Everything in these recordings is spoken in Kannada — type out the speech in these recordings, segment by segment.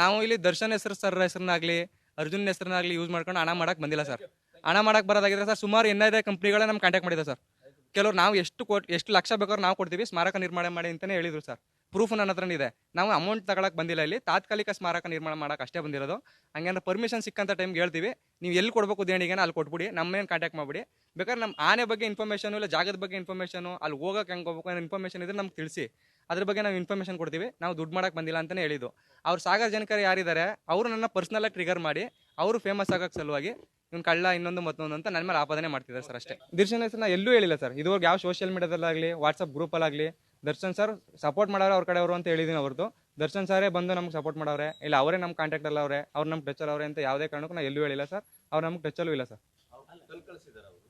ನಾವು ಇಲ್ಲಿ ದರ್ಶನ್ ಹೆಸರು ಸರ್ ಹೆಸರನ್ನಾಗ್ಲಿ, ಅರ್ಜುನ್ ಹೆಸರನ್ನಾಗ್ಲಿ ಯೂಸ್ ಮಾಡ್ಕೊಂಡು ಹಣ ಮಾಡಕ್ ಬಂದಿಲ್ಲ ಸರ್. ಹಣ ಮಾಡಕ್ ಬರೋದಾಗಿದ್ರೆ ಸರ್ ಸುಮಾರು ಐ ಕಂಪ್ನಿಗಳೇ ನಮ್ಗೆ ಕಾಂಟ್ಯಾಕ್ಟ್ ಮಾಡಿದೆ ಸರ್. ಕೆಲವ್ರು ನಾವು ಎಷ್ಟು ಕೊಟ್, ಎಷ್ಟು ಲಕ್ಷ ಬೇಕಾದ್ರೂ ನಾವು ಕೊಡ್ತೀವಿ, ಸ್ಮಾರಕ ನಿರ್ಮಾಣ ಮಾಡಿ ಅಂತಲೇ ಹೇಳಿದ್ರು ಸರ್. ಪ್ರೂಫ್ ನನ್ನ ಹತ್ರ ಇದೆ. ನಾವು ಅಮೌಂಟ್ ತಗೊಳಕ್ ಬಂದಿಲ್ಲ ಇಲ್ಲಿ. ತಾತ್ಕಾಲಿಕ ಸ್ಮಾರಕ ನಿರ್ಮಾಣ ಮಾಡಕ್ಕೆ ಅಷ್ಟೇ ಬಂದಿರೋದು. ಹಂಗಂದ್ರೆ ಪರ್ಮಿಷನ್ ಸಿಕ್ಕಂತ ಟೈಮ್ಗೆ ಹೇಳ್ತೀವಿ. ನೀವು ಎಲ್ಲಿ ಕೊಡಬೇಕು ದೇಣಿಗೆನ ಅಲ್ಲಿ ಕೊಟ್ಬಿಡಿ. ನಮ್ಮೇನು ಕಾಂಟ್ಯಾಕ್ಟ್ ಮಾಡಿಬಿಡಿ. ಬೇಕಾದ್ರೆ ನಮ್ಮ ಆನೆ ಬಗ್ಗೆ ಇನ್ಫಾರ್ಮೇಷನು ಇಲ್ಲ, ಜಾಗದ ಬಗ್ಗೆ ಇನ್ಫಾರ್ಮೇಷನು ಅಲ್ಲಿ ಹೋಗಕ್ಕೆ ಹೆಂಗೆ ಹೋಗ್ಬೇಕು ಅನ್ನೋ ಇನ್ಫಾರ್ಮೇಷನ್ ಇದ್ರೆ ನಮ್ಗೆ ತಿಳಿಸಿ. ಅದ್ರ ಬಗ್ಗೆ ನಾವು ಇನ್ಫಾರ್ಮೇಶನ್ ಕೊಡ್ತೀವಿ. ನಾವು ದುಡ್ಡು ಮಾಡಕ್ ಬಂದಿಲ್ಲ ಅಂತಲೇ ಹೇಳಿದ್ದು. ಅವ್ರು ಸಾಗರ್ ಜನಕರ್ ಯಾರಿದ್ದಾರೆ, ಅವರು ನನ್ನ ಪರ್ಸನಲ್ ಆಗಿ ಟ್ರಿಗರ್ ಮಾಡಿ, ಅವರು ಫೇಮಸ್ ಆಗೋಕ್ಕೆ ಸಲುವಾಗಿ ಇವ್ನು ಕಳ್ಳ ಇನ್ನೊಂದು ಮತ್ತೊಂದು ಅಂತ ನನ್ನ ಮೇಲೆ ಆಪಾದನೆ ಮಾಡ್ತಿದ್ದಾರೆ ಸರ್ ಅಷ್ಟೇ. ದರ್ಶನ್ ಹೆಸರು ನಾ ಎಲ್ಲೂ ಹೇಳಿಲ್ಲ ಸರ್ ಇದುವರೆಗೆ ಯಾವ ಸೋಷಿಯಲ್ ಮೀಡಿಯಾದಲ್ಲಾಗಲಿ ವಾಟ್ಸಪ್ ಗ್ರೂಪಲ್ಲಾಗಲಿ ದರ್ಶನ್ ಸರ್ ಸಪೋರ್ಟ್ ಮಾಡೋರು ಅವ್ರ ಕಡೆಯವರು ಅಂತ ಹೇಳಿದ್ದೀನಿ ಅವ್ರದ್ದು ದರ್ಶನ್ ಸರೇ ಬಂದು ನಮ್ಗೆ ಸಪೋರ್ಟ್ ಮಾಡೋರೆ ಇಲ್ಲ ಅವರೇ ನಮ್ಮ ಕಾಂಟ್ಯಾಕ್ಟ್ ಅಲ್ಲ ಅವರೇ, ಅವ್ರು ನಮ್ಮ ಟಚಲ್ಲಿ ಅವರೇ ಅಂತ ಯಾವುದೇ ಕಾರಣಕ್ಕೂ ನಾ ಎಲ್ಲೂ ಹೇಳಿಲ್ಲ ಸರ್ ಅವ್ರು ನಮ್ಗೆ ಅಲ್ಲೂ ಇಲ್ಲ ಸರ್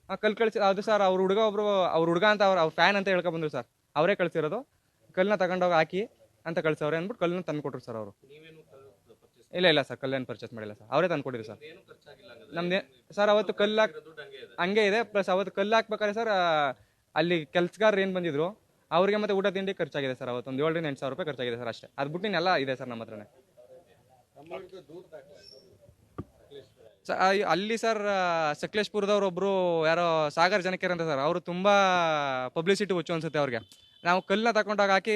ಹಾಂ ಕಲ್ ಕಳಿಸಿ ಅದು ಸರ್ ಅವ್ರ ಹುಡುಗ ಒಬ್ರು, ಅವ್ರ ಹುಡುಗ ಅಂತ ಅವ್ರ ಅವ್ರ ಫ್ಯಾನ್ ಅಂತ ಹೇಳ್ಕೊ ಬಂದ್ರು ಸರ್ ಅವರೇ ಕಳ್ಸಿರೋದು. ಕಲ್ಲನ್ನ ತಗೊಂಡೋಗಿ ಹಾಕಿ ಅಂತ ಕಳ್ಸವ್ರೆ ಅಂದ್ಬಿಟ್ಟು ಕಲ್ಲನ್ನ ತಂದು ಕೊಟ್ರು ಸರ್ ಅವರು. ಇಲ್ಲ ಇಲ್ಲ ಸರ್ ಕಲ್ಲೇನು ಪರ್ಚೇಸ್ ಮಾಡಿಲ್ಲ ಸರ್. ಅವರೇ ತಂದು ಕೊಟ್ಟಿದ್ರು ಸರ್. ನಮ್ದೇ ಸರ್ ಅವತ್ತು ಕಲ್ಲು ಹಾಕ್ ಹಂಗೆ ಇದೆ. ಪ್ಲಸ್ ಅವತ್ತು ಕಲ್ಲು ಹಾಕ್ಬೇಕಾದ್ರೆ ಸರ್ ಅಲ್ಲಿ ಕೆಲ್ಸಗಾರರು ಏನು ಬಂದಿದ್ರು ಅವ್ರಿಗೆ ಮತ್ತೆ ಊಟ ತಿಂಡಿ ಖರ್ಚಾಗಿದೆ ಸರ್ ಅವತ್ತು ಒಂದು ಏಳರಿಂದ ಎಂಟು ಸಾವಿರ ರೂಪಾಯಿ ಖರ್ಚಾಗಿದೆ ಸರ್ ಅಷ್ಟೇ. ಅದು ಬಿಟ್ಟು ಇನ್ನೆಲ್ಲ ಇದೆ ಸರ್ ನಮ್ಮ ಹತ್ರನೇ. ಸ- ಆ, ಅಲ್ಲಿ ಸರ್ ಸಕಲೇಶ್ಪುರದವ್ರು ಒಬ್ರು ಯಾರೋ ಸಾಗರ್ ಜನಕೇರ್ ಅಂತ ಸರ್ ಅವರು ತುಂಬಾ ಪಬ್ಲಿಸಿಟಿ ಹುಚ್ಚು ಅನ್ಸುತ್ತೆ ಅವ್ರಿಗೆ. ನಾವು ಕಲ್ಲನ್ನ ತಗೊಂಡಾಗ ಹಾಕಿ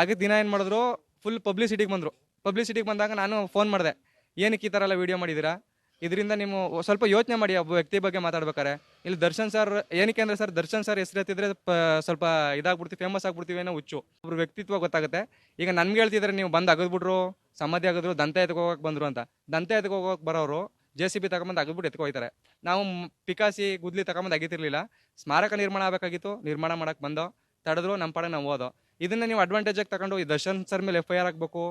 ಆಗಿದ ದಿನ ಏನು ಮಾಡಿದ್ರು ಫುಲ್ ಪಬ್ಲಿಸಿಟಿಗೆ ಬಂದರು. ಪಬ್ಲಿಸಿಟಿಗೆ ಬಂದಾಗ ನಾನು ಫೋನ್ ಮಾಡಿದೆ, ಏನಕ್ಕೆ ಈ ಥರ ಎಲ್ಲ ವೀಡಿಯೋ ಮಾಡಿದ್ದೀರಾ ಇದರಿಂದ ನೀವು ಸ್ವಲ್ಪ ಯೋಚನೆ ಮಾಡಿ ಒಬ್ಬ ವ್ಯಕ್ತಿ ಬಗ್ಗೆ ಮಾತಾಡ್ಬೇಕಾರೆ ಇಲ್ಲಿ ದರ್ಶನ್ ಸರ್, ಏನಕ್ಕೆ ಅಂದರೆ ಸರ್, ದರ್ಶನ್ ಸರ್ ಹೆಸರು ಎತ್ತಿದ್ರೆ ಸ್ವಲ್ಪ ಇದಾಗ್ಬಿಡ್ತೀವಿ ಫೇಮಸ್ ಆಗ್ಬಿಡ್ತೀವಿ ಏನೋ ಹುಚ್ಚು. ಒಬ್ರು ವ್ಯಕ್ತಿತ್ವ ಗೊತ್ತಾಗುತ್ತೆ. ಈಗ ನನ್ಗೆ ಹೇಳ್ತಿದ್ರೆ ನೀವು ಬಂದು ಅಗದ್ಬಿಟ್ರು, ಸಮಾಧಿ ಆಗಿದ್ರು, ದಂತ ಎತ್ಕೋಗಕ್ಕೆ ಬಂದರು ಬಂದ್ರು ಅಂತ. ದಂತ ಎತ್ಕೋಗಕ್ಕೆ ಬರೋರು ಜೆ ಸಿ ಬಿ ತಗೊಂಬಂದು ಅಗದ್ಬಿಟ್ಟು ಎತ್ಕೋಯ್ತಾರೆ ನಾವು ಪಿಕಾಸಿ ಗುದ್ಲಿ ತಗೊಂಬಂದು ಅಗಿತಿರ್ಲಿಲ್ಲ. ಸ್ಮಾರಕ ನಿರ್ಮಾಣ ಆಗಬೇಕಾಗಿತ್ತು, ನಿರ್ಮಾಣ ಮಾಡಕ್ಕೆ ಬಂದೋ ತಡೆದ್ರು ನಮ್ಮ ಪಾಡ ನಾವು ಓದೋ. ಇದನ್ನ ನೀವು ಅಡ್ವಾಂಟೇಜ್ ಆಗಿ ತಗೊಂಡು ಈ ದರ್ಶನ್ ಸರ್ ಮೇಲೆ ಎಫ್ ಐ ಆರ್ ಆಗಬೇಕು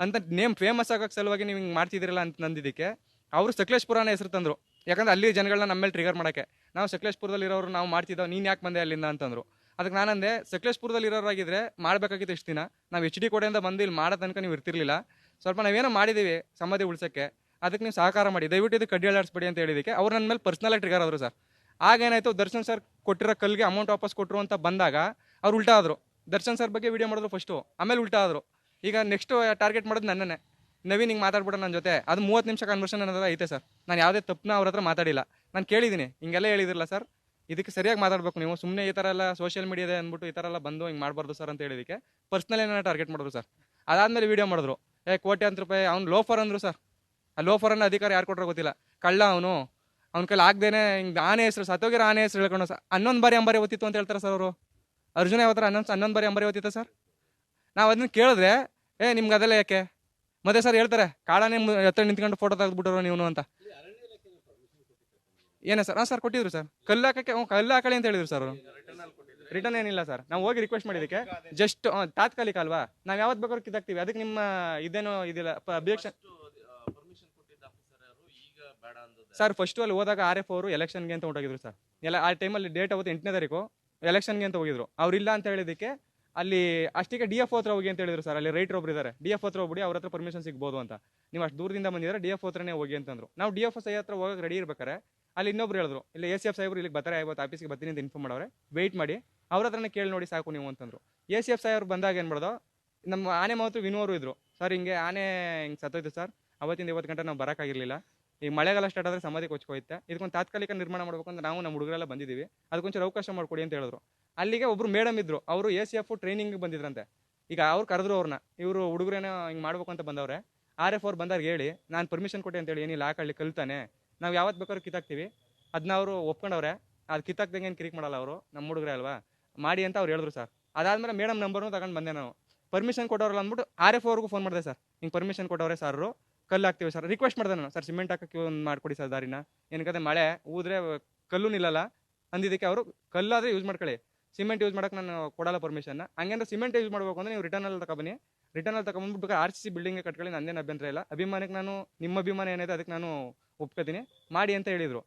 ಅಂತ ನೇಮ್ ಫೇಮಸ್ ಆಗೋಕ್ಕೆ ಸಲುವಾಗಿ ನೀವು ಹಿಂಗೆ ಮಾಡ್ತಿದ್ದೀರಲ್ಲ ಅಂತ ನಂದಿದ್ದಕ್ಕೆ, ಅವರು ಸಕಲೇಶ್ಪುರನ ಹೆಸರು ತಂದರು. ಯಾಕಂದ್ರೆ ಅಲ್ಲಿ ಜನಗಳನ್ನ ನಮ್ಮ ಮೇಲೆ ಟ್ರಿಗರ್ ಮಾಡೋಕ್ಕೆ. ನಾವು ಸಕಲೇಶ್ಪುರದಲ್ಲಿ ಇರೋರು ನಾವು ಮಾಡ್ತಿದ್ದೋ, ನೀನು ಯಾಕೆ ಬಂದೆ ಅಲ್ಲಿಂದ ಅಂತಂದರು. ಅದಕ್ಕೆ ನಾನಂದೆ, ಸಕಲೇಶ್ಪುರದಲ್ಲಿ ಇರೋರಾಗಿದ್ದರೆ ಮಾಡಬೇಕಾಗಿತ್ತು ಇಷ್ಟು ದಿನ. ನಾವು ಎಚ್ ಡಿ ಕೋಡೆಯಿಂದ ಬಂದು ಇಲ್ಲಿ ಮಾಡೋ ತನಕ ನೀವು ಇರ್ತಿರ್ಲಿಲ್ಲ. ಸ್ವಲ್ಪ ನಾವೇನೋ ಮಾಡಿದ್ದೀವಿ ಸಮಾಧಿ ಉಳಿಸೋಕ್ಕೆ. ಅದಕ್ಕೆ ನೀವು ಸಹಕಾರ ಮಾಡಿ. ದಯವಿಟ್ಟು ಇದು ಕಡ್ಡಿ ಅಂತ ಹೇಳಿದಕ್ಕೆ ಅವ್ರು ನನ್ನ ಮೇಲೆ ಪರ್ಸ್ನಲಾಗಿ ಟ್ರಿಗರ್ ಆದರು ಸರ್. ಆಗೇನಾಯ್ತು ದರ್ಶನ್ ಸರ್ ಕೊಟ್ಟಿರೋ ಕಲ್ಲಿಗೆ ಅಮೌಂಟ್ ವಾಪಸ್ ಕೊಟ್ಟರು ಅಂತ ಬಂದಾಗ ಅವ್ರು ಉಲ್ಟಾ ಆದರು. ದರ್ಶನ್ ಸರ್ ಬಗ್ಗೆ ವಿಡಿಯೋ ಮಾಡಿದ್ರು ಫಸ್ಟು ಆಮೇಲೆ ಉಲ್ಟಾ ಆದರು. ಈಗ ನೆಕ್ಸ್ಟ್ ಟಾರ್ಗೆಟ್ ಮಾಡೋದು ನನ್ನನ್ನೇ. ನವೀನ್ ಹಿಂಗೆ ಮಾತಾಡ್ಬಿಡ ನನ್ನ ಜೊತೆ. ಅದು ಮೂವತ್ತು ನಿಮಿಷ ಕನ್ವರ್ಷನ್ ಅನ್ನೋದು ಐತೆ ಸರ್. ನಾನು ಯಾವುದೇ ತಪ್ಪನ್ನ ಅವ್ರ ಹತ್ರ ಮಾತಾಡಿಲ್ಲ. ನಾನು ಕೇಳಿದ್ದೀನಿ ಹಿಂಗೆಲ್ಲ ಹೇಳಿದಿರಲ್ಲ ಸರ್. ಇದಕ್ಕೆ ಸರಿಯಾಗಿ ಮಾತಾಡಬೇಕು ನೀವು. ಸುಮ್ಮನೆ ಈ ಥರ ಎಲ್ಲ ಸೋಷಿಯಲ್ ಮೀಡಿಯಾದ ಅಂದ್ಬಿಟ್ಟು ಈ ಥರ ಎಲ್ಲ ಬಂದು ಹಿಂಗೆ ಮಾಡಬಾರ್ದು ಸರ್ ಅಂತ ಹೇಳಿದಕ್ಕೆ ಪರ್ಸ್ನಲ್ ಏನಾರ ಟಾರ್ಗೆಟ್ ಮಾಡಿದ್ರು ಸರ್. ಅದಾದಮೇಲೆ ವೀಡಿಯೋ ಮಾಡಿದ್ರು. ಏ ಕೋಟ್ಯಾಂತರ ರೂಪಾಯಿ. ಅವ್ನು ಲೋಫರ್ ಅಂದರು ಸರ್. ಆ ಲೋಫರನ್ನ ಅಧಿಕಾರ ಯಾರು ಕೊಟ್ಟರೋ ಗೊತ್ತಿಲ್ಲ. ಕಳ್ಳ ಅವನು. ಅವ್ನ ಕೈಲಿ ಆಗದೇನೆ ಹಿಂಗೆ ಆನೆ ಹೆಸರು ಸತ್ತೋಗಿರೋ ಆನೆ ಹೆಸರು ಹೇಳ್ಕೊಂಡು ಸರ್ ಹನ್ನೊಂದು ಬಾರಿ ಅಂಬಾರಿ ಓದಿತ್ತು ಅಂತ ಹೇಳ್ತಾರೆ ಸರ್ ಅವರು. ಅರ್ಜುನ ಯಾವತ್ತರ ಹನ್ನೊಂದು ಹನ್ನೊಂದು ಬಾರಿ ಅಂಬಾರಿ ಓದಿತ್ತ ಸರ್? ನಾವು ಅದನ್ನ ಕೇಳಿದ್ರೆ ಏ ನಿಮ್ಗೆ ಅದೆಲ್ಲ ಯಾಕೆ? ಮತ್ತೆ ಸರ್ ಹೇಳ್ತಾರೆ ಕಾಡಾನೆ ಹತ್ರ ಎತ್ತರ ನಿಂತ್ಕೊಂಡು ಫೋಟೋ ತೆಗೆದ್ಬಿಟ್ಟರು ನೀವು ಅಂತ. ಏನೇ ಸರ್? ಹಾಂ ಸರ್ ಕೊಟ್ಟಿದ್ರು ಸರ್. ಕಲ್ಲು ಹಾಕಕ್ಕೆ ಹ್ಞೂ ಕಲ್ಲು ಹಾಕಳಿ ಅಂತ ಹೇಳಿದ್ರು ಸರ್ ಅವರು. ರಿಟರ್ನ್ ಏನಿಲ್ಲ ಸರ್. ನಾವು ಹೋಗಿ ರಿಕ್ವೆಸ್ಟ್ ಮಾಡಿದ್ದಕ್ಕೆ ಜಸ್ಟ್ ತಾತ್ಕಾಲಿಕ ಅಲ್ವಾ? ನಾವು ಯಾವತ್ತು ಬೇಕಾದ್ರೂ ಕಿತ್ತಾಕ್ತೀವಿ. ಅದಕ್ಕೆ ನಿಮ್ಮ ಇದೇನೋ ಇದಿಲ್ಲ ಅಬ್ಜೆಕ್ಷನ್ ಸರ್ ಫಸ್ಟ್ ಅಲ್ಲಿ ಹೋದಾಗ ಆರ್ ಎಫ್ ಅವರು ಎಲೆಕ್ಷನ್ಗೆ ಅಂತ ಹೊಂಟೋಗಿದ್ರು ಸರ್. ಎಲ್ಲ ಆ ಟೈಮಲ್ಲಿ ಡೇಟ್ ಅವತ್ತು ಎಂಟನೇ ತಾರೀಕು. ಎಲೆಕ್ಷನ್ಗೆ ಅಂತ ಹೋಗಿದ್ರು. ಅವ್ರಿಲ್ಲ ಅಂತ ಹೇಳಿದಕ್ಕೆ ಅಲ್ಲಿ ಅಷ್ಟಿಗೆ ಡಿ ಎಫ್ ಹತ್ರ ಹೋಗಿ ಅಂತ ಹೇಳಿದ್ರು ಸರ್ ಅಲ್ಲಿ ರೈಟರ್ ಒಬ್ರು ಇದ್ದಾರೆ ಡಿ ಎಫ್ ಹತ್ರ ಹೋಗ್ಬಿಡಿ, ಅವ್ರ ಹತ್ರ ಪರ್ಮಿಷನ್ ಸಿಗ್ಬೋದು ಅಂತ. ನೀವು ಅಷ್ಟು ದೂರದಿಂದ ಬಂದಿದ್ರೆ ಡಿ ಎಫ್ ಹತ್ರನೇ ಹೋಗಿ ಅಂತಂದ್ರು ನಾವು ಡಿ ಎಫ್ ಸೈ ಹತ್ರ ಹೋಗಕ್ಕೆ ರೆಡಿ ಇರ್ಬೇಕಾರೆ ಅಲ್ಲಿ ಇನ್ನೊಬ್ರು ಹೇಳಿದ್ರು, ಇಲ್ಲಿ ಎ ಸಿ ಎಫ್ ಸಾಹೇಬ್ರು ಇಲ್ಲಿಗೆ ಬರ್ತಾರೆ, ಇವತ್ತು ಆಫೀಸ್ಗೆ ಬರ್ತೀನಿ ಅಂತ ಇನ್ಫಾರ್ಮ್ ಮಾಡೋರೆ ವೆಯ್ಟ್ ಮಾಡಿ. ಅವ್ರ ಹತ್ರನೇ ಕೇಳಿ ನೋಡಿ ಸಾಕು ನೀವು ಅಂತಂದ್ರು ಎ ಸಿ ಎಫ್ ಸಾಹೇಬ್ರು ಬಂದಾಗ ಏನು ಮಾಡೋದು, ನಮ್ಮ ಆನೆ ಮಾತ್ರ ವಿನೋರು ಇದ್ರು. ಸರ್, ಹಿಂಗೆ ಆನೆ ಹಿಂಗೆ ಸತ್ತೋಯ್ತು ಸರ್. ಅವತ್ತಿಂದ ಇವತ್ತು ಗಂಟೆ ನಾವು ಬರೋಕ್ಕಾಗಿರ್ಲಿಲ್ಲ ಈ ಮಳೆಗಾಲ ಸ್ಟಾರ್ಟ್ ಆದರೆ ಸಮಾಧಿ ಕೊಚ್ಕೋಯ್ತೆ. ಇದಕ್ಕೊಂದು ತಾತ್ಕಾಲಿಕ ನಿರ್ಮಾಣ ಮಾಡಬೇಕು ಅಂತ ನಾವು ನಮ್ಮ ಹುಡುಗರೆಲ್ಲ ಬಂದಿದ್ದೀವಿ. ಅದಕ್ಕೊಂಚೂರು ಅವಕಾಶ ಮಾಡಿಕೊಡಿ ಅಂತ ಹೇಳಿದ್ರು. ಅಲ್ಲಿಗೆ ಒಬ್ರು ಮೇಡಮ್ ಇದ್ರು. ಅವರು ಎ ಸಿ ಎಫ್ ಟ್ರೈನಿಂಗ್ ಬಂದಿದ್ರಂತೆ. ಈಗ ಅವ್ರು ಕರೆದ್ರು ಅವ್ರನ್ನ ಇವರು ಹುಡುಗರೇನ ಹಿಂಗೆ ಮಾಡ್ಬೇಕು ಅಂತ ಬಂದವ್ರೆ. ಆರ್ ಎಫ್ ಅವ್ರು ಬಂದಾಗ ಹೇಳಿ, ನಾನು ಪರ್ಮಿಷನ್ ಕೊಟ್ಟೆ ಅಂತೇಳಿ ಏನಿಲ್ಲ ಹಾಕಳ್ಳಿ ಕಲ್ತಾನೆ. ನಾವು ಯಾವತ್ತು ಬೇಕಾದ್ರೂ ಕಿತ್ತಾಕ್ತೀವಿ. ಅದನ್ನ ಅವರು ಒಪ್ಕೊಂಡವ್ರೆ. ಅದು ಕಿತ್ತಾಕ್ದಂಗೆ ಏನು ಕಿರಿಕ್ ಮಾಡಲ್ಲ ಅವರು. ನಮ್ಮ ಹುಡುಗರೇ ಅಲ್ವಾ? ಮಾಡಿ ಅಂತ ಅವ್ರು ಹೇಳಿದ್ರು ಸರ್. ಅದಾದ್ಮೇಲೆ ಮೇಡಮ್ ನಂಬರ್ನು ತಗೊಂಡು ಬಂದೆ ನಾನು. ಪರ್ಮಿಷನ್ ಕೊಟ್ಟವ್ರಲ್ಲ ಅಂದ್ಬಿಟ್ಟು ಆರ್ ಎಫ್ ಅವ್ರಿಗೂ ಫೋನ್ ಮಾಡಿದೆ ಸರ್. ಹಿಂಗೆ ಪರ್ಮಿಷನ್ ಕೊಟ್ಟವ್ರೆ ಸರ್ ಕಲ್ಲು ಹಾಕ್ತೀವಿ ಸರ್. ರಿಕ್ವೆಸ್ಟ್ ಮಾಡಿದೆ ನಾನು. ಸರ್ ಸಿಮೆಂಟ್ ಹಾಕಕ್ಕೆ ಒಂದು ಮಾಡ್ಕೊಡಿ ಸರ್ ದಾರಿನ. ಏನಕ್ಕೆ ಮಳೆ ಊದ್ರೆ ಕಲ್ಲು ನಿಲ್ಲಲ್ಲ. ಅಂದಿದ್ದಕ್ಕೆ ಅವರು, ಕಲ್ಲಾದರೆ ಯೂಸ್ ಮಾಡ್ಕೊಳ್ಳಿ. ಸಿಮೆಂಟ್ ಯೂಸ್ ಮಾಡೋಕೆ ನಾನು ಕೊಡಲ್ಲ ಪರ್ಮಿಷನ್ ಹಂಗಂದ್ರೆ ಸಿಮೆಂಟ್ ಯೂಸ್ ಮಾಡಬೇಕು ಅಂದ್ರೆ ನೀವು ರಿಟರ್ನಲ್ಲಿ ತಗೊಬನ್ನಿ ರಿಟರ್ನ್ ಅಲ್ಲಿ ತಗೊಂಡ್ಬಿಟ್ಟು ಆರ್ ಸಿ ಸಿ ಬಿಲ್ಡಿಂಗ್ ಕಟ್ಕೊಳ್ಳಿ, ನಂದೇನು ಅಭ್ಯಂತರ ಇಲ್ಲ. ಅಭಿಮಾನಕ್ಕೆ ನಾನು, ನಿಮ್ಮ ಅಭಿಮಾನ ಏನಿದೆ ಅದಕ್ಕೆ ನಾನು ಒಪ್ಕೋತೀನಿ. ಮಾಡಿ ಅಂತ ಹೇಳಿದ್ರು.